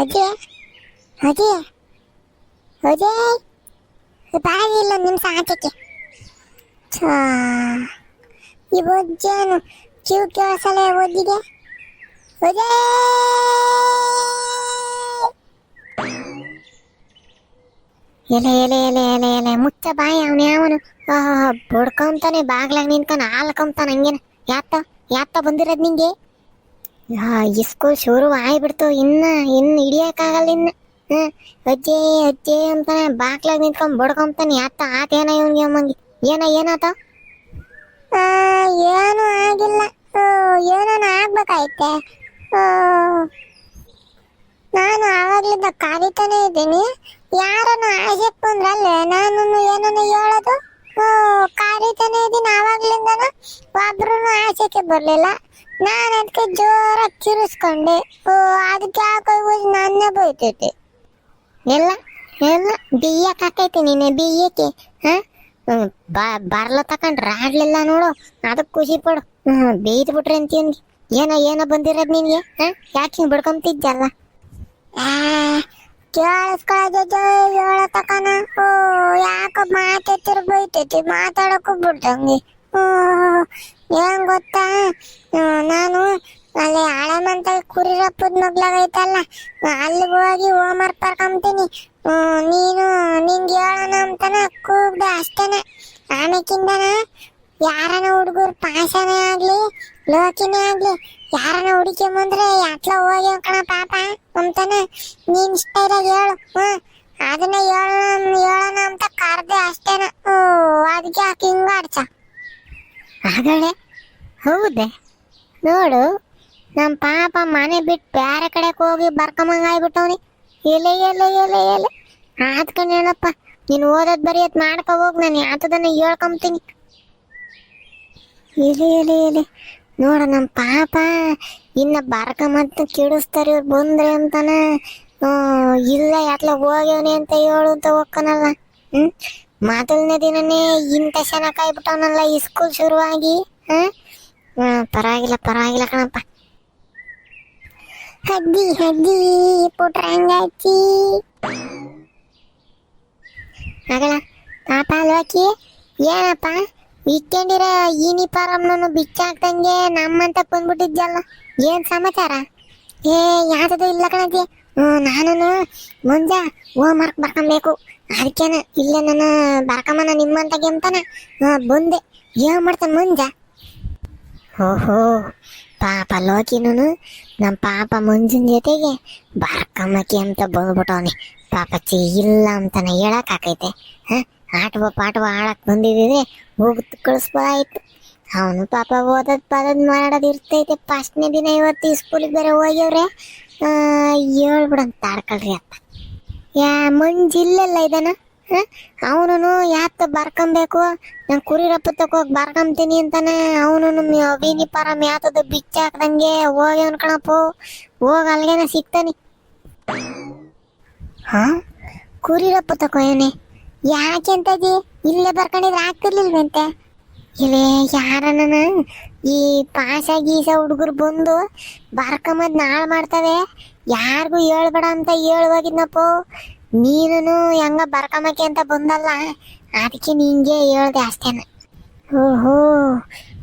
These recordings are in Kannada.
ಅಜಯ್ ಅಜಯ್ ಅಜಯ್ ಬಾಯಿ ಇಲ್ಲ ನಿಮ್ಮ ಈ ಒಜ್ಜೇನು ಕಿವು ಕೇಳಿಸಲೇ ಓದಿದೆ ಅಜಯ್ ಎಲೆ ಎಲೆ ಎಲೆ ಎಲೆ ಎಲೆ, ಮುಚ್ಚ ಬಾಯಿ ಅವನು ಯಾವನು? ಬಡ್ಕೊಂತಾನೆ, ಬಾಗ್ಲಾಗ ನಿಂತ್ಕೊಂಡು ಹಾಲ್ಕೊಂತಾನೆ ಹಂಗೇನ. ಯಾತ ಯಾತ ಬಂದಿರೋದು ನಿಂಗೆ? ಈ ಸ್ಕೂಲ್ ಶುರು ಆಗಿಬಿಡ್ತು. ಇನ್ನ, ಇನ್ನು ಹಿಡಿಯಕ್ಕಾಗಲ್ಲ ಇನ್ನ. ಅಜ್ಜಿ, ಅಜ್ಜೆ ಅಂತಾನೆ ಬಾಗ್ಲಾಗ ನಿಂತ್ಕೊಂಡ್ ಬಡ್ಕೊಂತಾನೆ. ಯಾತ ಆತೇನ ಇವನ್ಗೆ ಅಮ್ಮಂಗೆ. ಏನ, ಏನಾತ? ಏನು ಆಗಿಲ್ಲ. ಏನಾನ ಆಗ್ಬೇಕಾಯ್ತೆ? ನಾನು ಆವಾಗ್ಲಿಂದ ಕಾದಿತಾನೆ ಇದ್ದೀನಿ. ಯಾರನ್ನು ಆಸೆಕ್ ಬಂದ್ರಲ್ಲೇ ನಾನು ಏನನ್ನು ಹೇಳೋದು? ಓ ಕಾಲಿತಾನೆ ಇದ್ದೀನಿ. ಆವಾಗ್ಲಿಂದನು ಒಬ್ರು ಆಸೆಕ್ಕೆ ಬರ್ಲಿಲ್ಲ. ನಾನು ಅದಕ್ಕೆ ಜೋರ ಕಿರಿಸ್ಕೊಂಡೆ ಓ, ಅದಕ್ಕೆ ಯಾಕೋ ನನ್ನೇ ಬೈತೈತೆ ಎಲ್ಲ ಎಲ್ಲ ಬಿಯ್ಯಕ್ಕೆ ಹಾಕೈತೆ ನೀನೆ, ಬಿಯ್ಯಕ್ಕೆ, ಹಾ? ಬರ್ಲ ತಕೊಂಡ್ರೆ ರಾಡ್ಲಿಲ್ಲ ನೋಡು. ಅದಕ್ಕೆ ಖುಷಿ ಪಡು. ಬೇಯ್ದು ಬಿಟ್ರೆ ಅಂತೀನಿ ಏನೋ ಏನೋ ಬಂದಿರೋದು ನಿನ್ಗೆ, ಹಾಂ? ಯಾಕೆ ಹಿಂಗೆ ಬಿಡ್ಕೊಂತಿದ್ದಲ್ಲ ಕೇಳಿಸ್ಕೊಳ್ಳೋದು ತಕನ. ಓ, ಯಾಕೋ ಮಾತಾಡ್ತಿರ್ ಬೈತೈತಿ ಮಾತಾಡಕ್ಕೂ ಬಿಡ್ದಂಗೆ ಓ ಏನ್ ಗೊತ್ತಾ? ನಾನು ಅಲ್ಲಿ ಆಳಮಂತಲ್ ಕುರಿರಪ್ಪದ ಮಗ್ಲಾಗೈತಲ್ಲ ಅಲ್ಲಿಗೆ ಹೋಗಿ ಹೋಮರ್ ಬರ್ಕೊಂತೀನಿ ಹ್ಮ್, ನೀನು ನಿಂಗೆ ಹೇಳೋಣ ಅಂತಾನ ಕೂಗ್ದೆ ಅಷ್ಟೇನೆ. ಆಮೇಕಿಂದನ ಯಾರನ ಹುಡುಗರು ಪಾಶನೇ ಆಗ್ಲಿ ಲೋಕಿನೇ ಆಗ್ಲಿ ಯಾರನ ಹುಡುಕೊಂಬಂದ್ರೆ ಅಟ್ಲ ಹೋಗಿ ಕಣ ಪಾಪ ಅಂತಾನೆ ನೀನ್ ಇಷ್ಟ ಹೇಳು. ಹ್ಮ್ ಅದನ್ನ ಹೇಳೋಣ ಹೇಳೋಣ ಅಂತ ಕರ್ದೆ ಅಷ್ಟೇನ. ಓ ಅದಕ್ಕೆ ಯಾಕೆ ಹಿಂಗ ಹೌದೇ. ನೋಡು ನಮ್ಮ ಪಾಪ ಮನೆ ಬಿಟ್ಟು ಬೇರೆ ಕಡೆಗೆ ಹೋಗಿ ಬರ್ಕೊಂಬಂಗ ಆಗ್ಬಿಟ್ಟವ್ನಿ. ಎಲೆ ಎಲೆ ಎಲೆ ಎಲೆ. ಆದ್ಕೊಂಡು ಹೇಳಪ್ಪ ನೀನು ಓದೋದು ಬರೆಯೋದು ಮಾಡ್ಕೊ ಹೋಗ್, ನಾನು ಯಾತದನ್ನು ಹೇಳ್ಕೊಂತೀನಿ ಎಲೆ ಎಲೆ ಎಲೆ. ನೋಡ ನಮ್ಮ ಪಾಪ ಇನ್ನ ಬರ್ಕ ಮತ್ತು ಕೆಡಿಸ್ತಾರೆ ಇವ್ರು ಬಂದ್ರೆ ಅಂತಾನೆ. ಇಲ್ಲ ಯಾತ್ಲ ಹೋಗ್ಯವನಿ ಅಂತ ಹೇಳು ಅಂತ ಹೋಗ್ಕನಲ್ಲ ಹ್ಮ್ ಮೊದಲನೇ ದಿನನೇ ಇಂಥ ಶನ ಕಾಯ್ಬಿಟ್ಟವನಲ್ಲ ಈ ಸ್ಕೂಲ್ ಶುರುವಾಗಿ, ಹಾ? ಪರವಾಗಿಲ್ಲ ಪರವಾಗಿಲ್ಲ ಕಣಪ್ಪ. ಹದ್ದಿ ಹದ್ದಿ ಪುಟ್ರಂಗಾಚಿ ಆಗಲ್ಲ ಪಾಪ ಅಲ್ವಾಕಿ? ಏನಪ್ಪ? ಇಕ್ಕೊಂಡಿರ ಯೂನಿಫಾರಮ್ನೂ ಬಿಚ್ಚಾಕ್ದಂಗೆ ನಮ್ಮಂತ ಬಂದ್ಬಿಟ್ಟಿದ್ಯಲ್ಲ ಏನು ಸಮಾಚಾರ? ಏ ಯಾವ್ದು ಇಲ್ಲ ಕಣಜಿ ನಾನು ಮುಂಜಾ ಹೋಮ್ ವರ್ಕ್ ಬರ್ಕೊಬೇಕು. ಅದಕ್ಕೇನ ಇಲ್ಲ ನನ್ನ ಬರ್ಕೊಂಬನ ನಿಮ್ಮಂತ ಗೆಮ್ತಾನ ಬಂದೆ. ಏನ್ ಮಾಡ್ತಾನೆ ಮುಂಜ? ಓಹೋ, ಪಾಪ ಲೋಕಿನೂ ನಮ್ಮ ಪಾಪ ಮುಂಜಿನ ಜೊತೆಗೆ ಬರ್ಕಮ್ಮಕ್ಕೆ ಅಂತ ಬಂದ್ಬಿಟ್ಟವನೆ. ಪಾಪ ಚಿ, ಇಲ್ಲ ಅಂತಾನೆ ಹೇಳಕ್ ಆಕೈತೆ. ಹ, ಆಟವ ಪಾಟವ ಆಡಕ್ ಬಂದಿದ್ರೆ ಹೋಗಿ ಕಳಿಸ್ಬೋದಾಯ್ತು ಅವನು ಪಾಪ ಓದದ್ ಪಾದದ್ ಮಾಡೋದ್ ಇರ್ತೈತೆ. ಫಸ್ಟ್ನೇ ದಿನ ಇವತ್ತು ಸ್ಕೂಲಿಗೆ ಬೇರೆ ಹೋಗ್ಯವ್ರೆ. ಹೇಳ್ಬಿಡಂತ ತಾಡ್ಕೊಳ್ರಿ ಅಪ್ಪ. ಯಾ ಮಂಜ್ ಇಲ್ಲೆಲ್ಲ ಇದಾನ? ಅವನು ಯಾತ ಬರ್ಕೊಂಬೇಕು? ನಾನು ಕುರಿ ರಪ್ಪತ್ತಕ್ಕೆ ಹೋಗಿ ಬರ್ಕೊಂತೀನಿ ಅಂತಾನೆ. ಅವನು ವಿನಿಪಾರಮ್ ಯಾತದ ಬಿಚ್ಚಾಕ್ದಂಗೆ ಹೋಗಿ ಅನ್ಕಣಪ್ಪ ಹೋಗ ಅಲ್ಲಿಗೆನ ಸಿಗ್ತಾನೆ. ಹಾ? ಕುರಿ ರಪ್ಪತ್ತಕ್ಕೆ ಹೋಯನೆ ಯಾಕೆ ಅಂತಜಿ ಇಲ್ಲೇ ಬರ್ಕೊಂಡಿದ್ರೆ ಆಗ್ತಿರ್ಲಿಲ್ವಂತೆ. ಇಲ್ಲೇ ಯಾರ ಈ ಪಾಸ ಗೀಸ ಹುಡುಗರು ಬಂದು ಬರ್ಕಮದ್ ನಾಳ್ ಮಾಡ್ತವೆ. ಯಾರಿಗೂ ಹೇಳ್ಬೇಡ ಅಂತ ಹೇಳುವಾಗಿದ್ನಪ್ಪ ನೀನು ಹೆಂಗ ಬರ್ಕಮಕ್ಕೆ ಅಂತ ಬಂದಲ್ಲ ಅದಕ್ಕೆ ನಿಂಗೆ ಹೇಳ್ದೆ ಅಷ್ಟೇನ. ಓಹೋ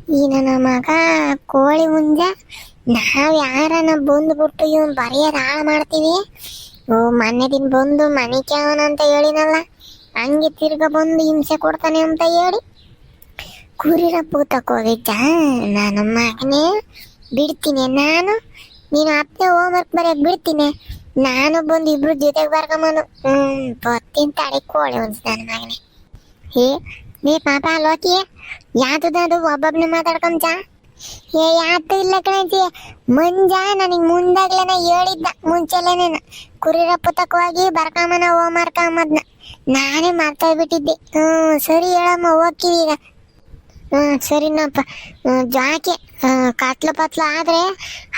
ಈ ನನ್ನ ಮಗ ಕೋಳಿ ಮುಂಜ ನಾವ್ ಯಾರನ್ನ ಬಂದ್ಬಿಟ್ಟು ಇವನ್ ಬರೆಯೋದ್ ಹಾಳು ಮಾಡ್ತೀವಿ. ಓ, ಮೊನ್ನೆ ದಿನ ಬಂದು ಮನೆ ಕೇವನ ಅಂತ ಹೇಳಿನಲ್ಲ, ಹಂಗೆ ತಿರ್ಗ ಬಂದು ಹಿಂಸೆ ಕೊಡ್ತಾನೆ ಅಂತ ಹೇಳಿ. ಕುರಿರ ಪೂತಕ್ಕೆ ಹೋಗಿದ್ದ ನಾನು ಮಗನೇ, ಬಿಡ್ತೀನಿ. ನಾನು, ನೀನು ಅಪ್ಪನೇ ಹೋಮ್ವರ್ಕ್ ಬರೆಯಕ್ ಬಿಡ್ತೀನಿ. ನಾನು ಬಂದು ಇಬ್ರು ಜೊತೆಗೆ ಬರ್ಕೊಂಬನು ಹ್ಮ್ ಬತ್ತಿನ ತಡೆ, ಕೋಳಿ ಒಂದು ನನ್ನ ಮಗನೇ. ಏ ನೀ ಪಾಪ ಲೋಕಿ ಯಾವ್ದು ಒಬ್ಬೊಬ್ನ ಮಾತಾಡ್ಕೊಂಬ ಏ, ಯಾತು ಇಲ್ಲ ಕಣಜಿ ಮುಂಜ ನನಗೆ ಮುಂದಾಗ್ಲೇನ ಹೇಳಿದ್ದ ಮುಂಚೆಲೇನೆ ಕುರಿರ ಪುತಕ್ ಹೋಗಿ ಬರ್ಕಮ್ಮನ ಹೋಮ್ ವರ್ಕ್ ಅಮ್ಮದ್ನ ನಾನೇ ಮರ್ತೋಗ್ಬಿಟ್ಟಿದ್ದೆ. ಹ್ಮ್, ಸರಿ ಹೇಳಮ್ಮ, ಹೋಗ್ತೀವಿ ಈಗ. ಹ್ಮ್ ಸರಿನಪ್ಪ ಹ್ಮ್, ಜಾಕೆ ಹ್ಮ್, ಕತ್ಲು ಪತ್ಲು ಆದ್ರೆ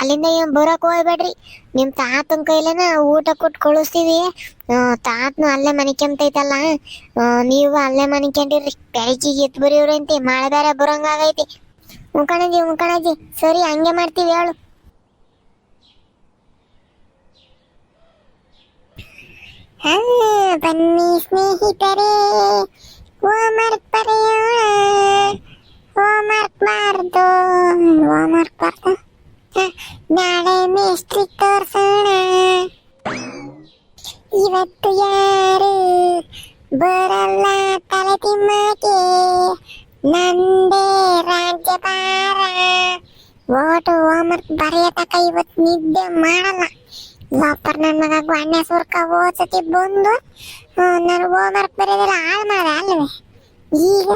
ಅಲ್ಲಿಂದ ಏನ್ ಬರಕ್ ಹೋಗ್ಬೇಡ್ರಿ ನಿಮ್ ತಾತನ ಕೈಲೇನ ಊಟ ಕೊಟ್ಟು ಕಳಿಸ್ತೀವಿ ಹ್ಮ್, ತಾತನು ಅಲ್ಲೇ ಮನಿಕೊಂತೈತಲ್ಲ ಹ್ಮ್, ನೀವು ಅಲ್ಲೇ ಮನಿಕೊಂಡಿರ್ರಿ ಬೆಳಕಿಗೆ ಎತ್ ಬರೀವ್ರಂತೆ ಮಳೆ ಬೇರೆ ಬರಂಗಾಗೈತಿ ಉಂಕಣಜಿ ಉಂಕಣಜಿ ಸರಿ ಹಂಗೆ ಮಾಡ್ತೀವಿ ಹೇಳು ಹಾ ಬನ್ನಿ ಸ್ನೇಹಿತರೆ ಹೋಮ್ವರ್ಕ್ ಬರೆಯೋಣ ಹೋಮ್ವರ್ಕ್ ಬಾರ್ದು ಹೋಮ್ವರ್ಕ್ ಬಾರ್ದು ನಾಳೆ ಮೇಸ್ಟ್ರಿ ತೋರ್ಸೋಣ. ಇವತ್ತು ಯಾರು ಬರಲ್ಲ ತಲೆ ತಿಮ್ಮಕ್ಕೆ. ನಂದೇ ರಾಜ್ಯಭಾರ ಓಟು ಹೋಮ್ವರ್ಕ್ ಬರೆಯತಕ್ಕ ಇವತ್ತು ನಿದ್ದೆ ಮಾಡಲ್ಲ. ಲಾಪರ್ ನನ್ನ ಮಗ ಗ್ವಾಣ್ಯ ಸುರ್ಕ ಓದ್ಸತಿ ಬಂದು ನಾನು ಹೋಮ್ವರ್ಕ್ ಬರೆಯೋದೆಲ್ಲ ಹಾಳು ಮಾಡ ಅಲ್ವೇ? ಈಗ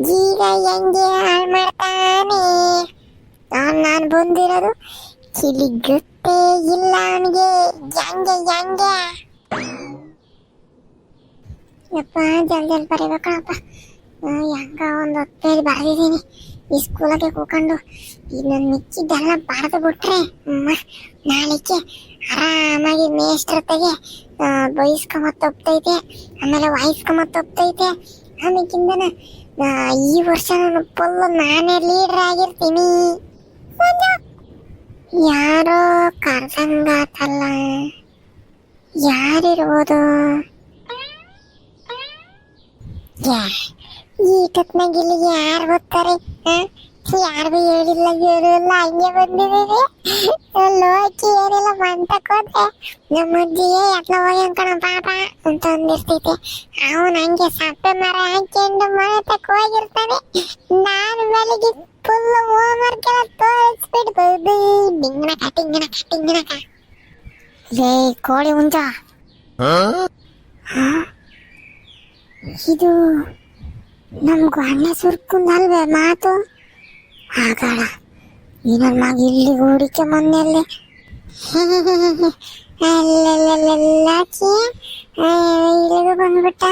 ಈಗ ಹೆಂಗೆ ಹಾಳು ಮಾಡ್ತಾನೆ. ನಾನು ಬಂದಿರೋದು ಕಿಲಿ ಗೊತ್ತೇ ಇಲ್ಲ ಅವನಿಗೆ. ಹೆಂಗೆ ಹೆಂಗೆ ಯಪ್ಪ ಜಲ್ದಿ ಜಲ್ದಿ ಬರೀಬೇಕಣಪ್ಪ ಹೆಂಗ ಒಂದು ಹೊತ್ತೇಳಿ ಬರೆದಿದ್ದೀನಿ. ಈ ಸ್ಕೂಲಾಗೆ ಕೂಕೊಂಡು ಇದನ್ನ ಮಿಕ್ಕಿದ್ದೆಲ್ಲ ಬರೆದು ಬಿಟ್ರೆ ನಾಳೆಗೆ ಆರಾಮಾಗಿ ಮೇಷ್ಟ್ರತೆಗೆ ಬೈಸ್ಕೊಂಬತ್ತೊಪ್ತೈತೆ ಆಮೇಲೆ ವಾಯಿಸ್ಕೊಂಬತ್ತೊಪ್ತೈತೆ ಆಮೇಕಿಂದನ ಆ, ಈ ವರ್ಷ ನಾನು ಫುಲ್ ನಾನೇ ಲೀಡರ್ ಆಗಿರ್ತೀನಿ. ಯಾರೋ ಕರ್ದಂಗಾತಲ್ಲ ಯಾರಿರ್ಬೋದು? ಈ ಟತ್ನಾಗ ಯಾರು ಬರ್ತಾರೆ ಯಾರಿಗೂ ಹೇಳಿಲ್ಲ ಹೇಳಿಲ್ಲ ಹಂಗೆ ಬಂದಿದ್ದೀವಿ. ಲೋಕಿ ಏನಿಲ್ಲ ಮಂತಕ್ ಹೋದ್ರೆ ನಮ್ಮ ಅಜ್ಜಿಗೆ ಎಟ್ಲ ಹೋಗಿ ಅನ್ಕೊಣ ಪಾಪ ಅಂತ ಅಂದಿರ್ತೈತೆ ಅವನ ಹಂಗೆ ಸಪ್ಪೆ ಮರ ಹಾಕೊಂಡು ಮನೆತಕ್ ಹೋಗಿರ್ತಾನೆ. ನಾನು ಬೆಳಿಗ್ಗೆ ಫುಲ್ ಹೋಮ್ವರ್ಕ್ ಎಲ್ಲ ತೋರಿಸ್ಬಿಡ್ಬೋದು. ಡಿಂಗನ ಕಟಿಂಗನ ಕಟಿಂಗನಕ ಲೇ ಕೋಳಿ ಹುಂಜ ಹಾ? ಇದು ನಮ್ಗೂ ಅಣ್ಣ ಸುರ್ಕುಂದಲ್ವೇ ಮಾತು? ಈಗ ನನ್ನ ಮಗ ಇಲ್ಲಿ ಹೂಡಿಕೆ ಮೊನ್ನೆಲ್ಲೇ ಅಲ್ಲೆಲ್ಲೆಲ್ಲಾಚಿ ಇಲ್ಲಿಗೂ ಬಂದ್ಬಿಟ್ಟ?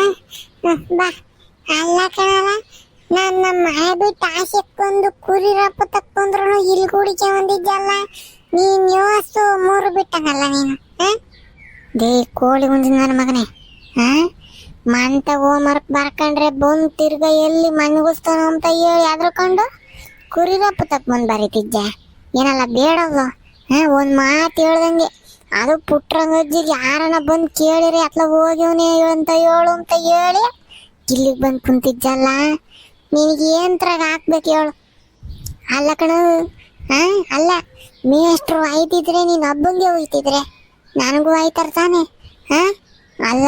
ಹ್ಮ್, ಬಾ. ಅಲ್ಲ ಕಣಲ್ಲ ನಾನು ನಮ್ಮ ಮನೆ ಬಿಟ್ಟು ಆಸೆಕ್ಕೊಂದು ಕುರಿ ರಪ್ಪ ತಕ್ಕೊಂಡ್ರು ಇಲ್ಲಿ ಹೂಡಿಕೆ ಬಂದಿದ್ದಲ್ಲ ನೀನ್ ಯೋಸು ಮೂರು ಬಿಟ್ಟನಲ್ಲ ನೀನು ದೇ ಕೋಳಿ ಮುಂದಿನ ನನ್ನ ಮಗನೇ ಹಾ? ಮಂತ ಹೋಮ್ವರ್ಕ್ ಬರ್ಕೊಂಡ್ರೆ ಬಂದ್ ತಿರ್ಗ ಎಲ್ಲಿ ಮಣ್ಣಗುಸ್ತಾನ ಅಂತ ಹೇಳಿ ಅದ್ರಕೊಂಡು? ಕುರಿರಪ್ಪ ಪುತ್ತಕ್ ಮುಂದೆ ಬರೀತಿದ್ದ. ಏನಲ್ಲ ಬೇಡದು ಹಾ, ಒಂದ್ ಮಾತು ಹೇಳ್ದಂಗೆ. ಅದು ಪುಟ್ರಂಗಜ್ಜಿಗೆ ಯಾರನ್ನ ಬಂದು ಕೇಳಿರಿ, ಅತ್ಲ ಹೋಗ್ಯವನೇ ಅಂತ ಹೇಳು ಅಂತ ಹೇಳಿ ಇಲ್ಲಿಗೆ ಬಂದು ಕುಂತಿದ್ದಲ್ಲ. ನಿನಗೆ ಏನ್ ತ್ರಾಗ ಹಾಕ್ಬೇಕು ಹೇಳು. ಅಲ್ಲ ಕಣ, ಹಾ, ಅಲ್ಲ. ಮೇಷ್ಟ್ರು ಆಯ್ತಿದ್ರೆ, ನೀನು ಹಬ್ಬಂಗೆ ಹೋಯ್ತಿದ್ರೆ ನನಗೂ ಆಯ್ತಾರ ತಾನೆ. ಹಾಂ, ಅಲ್ಲ,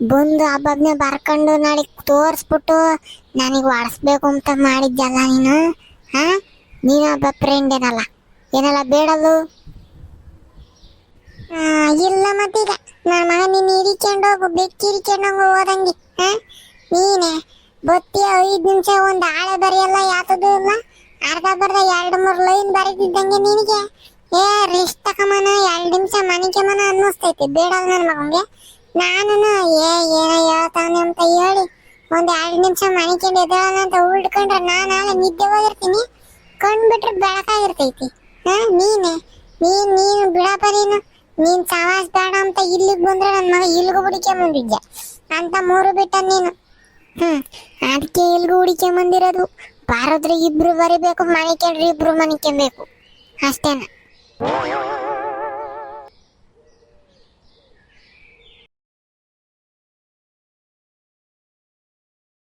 ಬಂದು ಹಬ್ಬದ್ನೇ ಬರ್ಕೊಂಡು ನಾಳೆ ತೋರಿಸ್ಬಿಟ್ಟು ನನಗೆ ಒಡಿಸ್ಬೇಕು ಅಂತ ಮಾಡಿದ್ದಲ್ಲ ನೀನು. ಹಾ? ನೀನು ಒಬ್ಬ ಫ್ರೆಂಡ್ ಏನಲ್ಲ ಏನಲ್ಲ ಬೇಡಲು ಆ, ಇಲ್ಲ ಮತ್ತೀಗ. ನನ್ನ ಮಗ ನೀನು ಹಿರಿಕೊಂಡು ಹೋಗು ಬೆಕ್ಕಿ ಹಿರಿಕೊಂಡು ಹೋಗು ಹೋದಂಗೆ. ಹಾ? ನೀನೆ ಬತ್ತಿ ಐದು ನಿಮಿಷ ಒಂದು ಆಳೆ ಬರೆಯಲ್ಲ ಯಾತದು ಇಲ್ಲ? ಅರ್ಧ ಬರ್ದ ಎರಡು ಮೂರು ಲೈನ್ ಬರೆದಿದ್ದಂಗೆ ನಿನಗೆ? ಏ ರೆಸ್ಟ್ ತಕಮನ ಎರಡು ನಿಮಿಷ ಮನೆಗೆ ಮನ ಅನ್ನಿಸ್ತೈತಿ ಬೇಡಲ್ಲ ನನ್ನ ಮಗಂಗೆ ನಾನು ಏ ಏನೋ ಹೇಳ್ತಾನೆ ಅಂತ ಹೇಳಿ ಒಂದ್ ಎರಡು ನಿಮಿಷ ಮನಿಕೊಂಡು ಎದ್ದೇಳೋಣ ಅಂತ ಉಳ್ಕೊಂಡ್ರೆ ನಾನು ನಾಳೆ ನಿದ್ದೆ ಹೋಗಿರ್ತೀನಿ. ಕಂಡ್ಬಿಟ್ರೆ ಬೆಳಕಾಗಿರ್ತೈತಿ. ಹಾ, ನೀನೆ. ನೀನ್, ನೀನು ಬಿಡಪ್ಪ ನೀನು. ನೀನ್ ಸವಾಸ್ ಬೇಡ ಅಂತ ಇಲ್ಲಿಗೆ ಬಂದ್ರೆ ನನ್ನ ಮಗ ಇಲ್ಲಿಗೂ ಹುಡಿಕೆ ಬಂದಿದ್ದೆ ಅಂತ ಮೂರು ಬಿಟ್ಟ ನೀನು. ಹ್ಮ್ ಅದಕ್ಕೆ ಇಲ್ಲಿಗೂ ಹುಡಿಕೆ ಬಂದಿರೋದು. ಬಾರದ್ರೆ ಇಬ್ರು ಬರಿಬೇಕು ಮನಿಕೊಂಡ್ರೆ ಇಬ್ರು ಮನಿಕೊಬೇಕು ಅಷ್ಟೇನ?